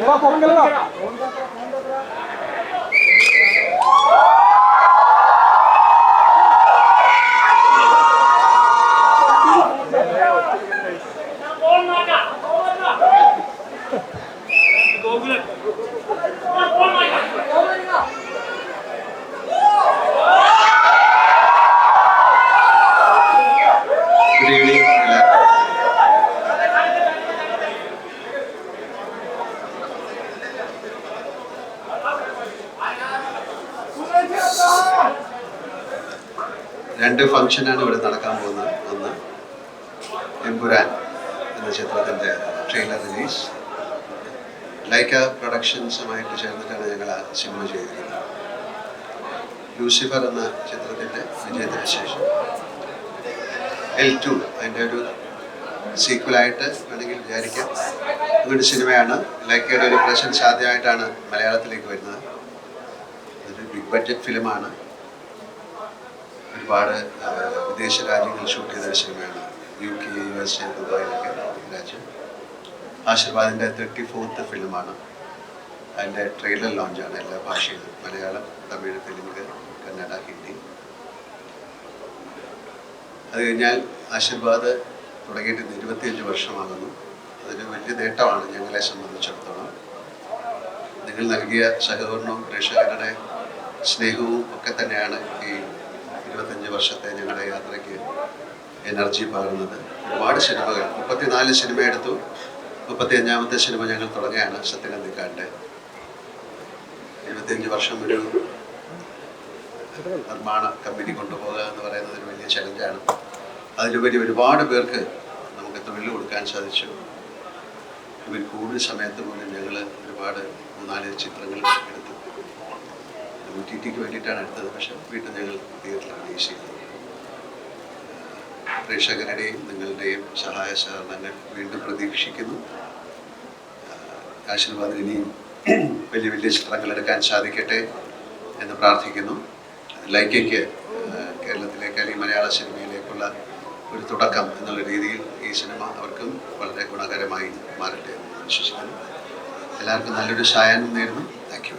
Được! രണ്ട് ഫംഗ്ഷനാണ് ഇവിടെ നടക്കാൻ പോകുന്നത്. ഒന്ന് എംപുരാൻ എന്ന ചിത്രത്തിന്റെ ട്രെയിലർ റിലീസ് ലൈക്ക പ്രൊഡക്ഷൻസുമായിട്ട് ചേർന്നിട്ടാണ് ഞങ്ങൾ ആ സിനിമ ചെയ്തിരിക്കുന്നത്. ലൂസിഫർ എന്ന ചിത്രത്തിന്റെ വിജയത്തിന് ശേഷം എൽ ടു അതിന്റെ ഒരു സീക്വലായിട്ട് വേണമെങ്കിൽ വിചാരിക്കാം. അതൊരു സിനിമയാണ് ലൈക്കയുടെ ഒരു പ്രസൻസ് ആദ്യമായിട്ടാണ് മലയാളത്തിലേക്ക് വരുന്നത്. അതൊരു ബിഗ് ബഡ്ജറ്റ് ഫിലിമാണ് ഒരുപാട് വിദേശ രാജ്യങ്ങളിൽ ഷൂട്ട് ചെയ്തൊരു സിനിമയാണ്. U K U S A ദുബായിലൊക്കെ രാജ്യം. ആശീർവാദിന്റെ തേർട്ടി ഫോർത്ത് ഫിലിമാണ് അതിന്റെ ട്രെയിലർ ലോഞ്ചാണ് എല്ലാ ഭാഷയിലും. മലയാളം തമിഴ് തെലുങ്ക് കന്നഡ ഹിന്ദി. അത് കഴിഞ്ഞാൽ ആശീർവാദ് തുടങ്ങിയിട്ട് ഇരുപത്തിയഞ്ച് വർഷമാകുന്നു. അതൊരു വലിയ നേട്ടമാണ് ഞങ്ങളെ സംബന്ധിച്ചിടത്തോളം. നിങ്ങൾ നൽകിയ സഹകരണവും പ്രേക്ഷകരുടെ സ്നേഹവും ഒക്കെ തന്നെയാണ് ഈ ഇരുപത്തഞ്ച് വർഷത്തെ ഞങ്ങളുടെ യാത്രയ്ക്ക് എനർജി പകർന്നത്. ഒരുപാട് സിനിമകൾ. മുപ്പത്തിനാല് സിനിമ എടുത്തു. മുപ്പത്തി അഞ്ചാമത്തെ സിനിമ ഞങ്ങൾ തുടങ്ങുകയാണ് സത്യനന്ദിക്കാട്ടെ ഇരുപത്തിയഞ്ച് വർഷം ഒരു നിർമ്മാണ കമ്പനി കൊണ്ടുപോകുക എന്ന് പറയുന്നത് ഒരു വലിയ ചലഞ്ചാണ് അതിലുപരി ഒരുപാട് പേർക്ക് നമുക്ക് തൊഴിൽ കൊടുക്കാൻ സാധിച്ചു. ഇവർ കൂടുതൽ സമയത്ത് പോലും ഞങ്ങൾ ഒരുപാട് മൂന്നാൽ ചിത്രങ്ങൾ എടുത്തു. ടി ടിക്ക് വേണ്ടിയിട്ടാണ് എടുത്തത്. പക്ഷെ വീണ്ടും ഞങ്ങൾ തിയേറ്ററിൽ റിലീസ് ചെയ്തത് പ്രേക്ഷകരുടെയും നിങ്ങളുടെയും സഹായ സഹകരണങ്ങൾ വീണ്ടും പ്രതീക്ഷിക്കുന്നു. ആശീർവാദം ഇനിയും വലിയ വലിയ ചിത്രങ്ങൾ എടുക്കാൻ സാധിക്കട്ടെ എന്ന് പ്രാർത്ഥിക്കുന്നു. ലൈക്കയ്ക്ക് കേരളത്തിലേക്ക് അല്ലെങ്കിൽ മലയാള സിനിമയിലേക്കുള്ള ഒരു തുടക്കം എന്നുള്ള രീതിയിൽ ഈ സിനിമ അവർക്കും വളരെ ഗുണകരമായി മാറട്ടെ എന്ന് വിശ്വസിക്കുന്നു എല്ലാവർക്കും നല്ലൊരു സായാഹ്നം നേരുന്നു. Thank you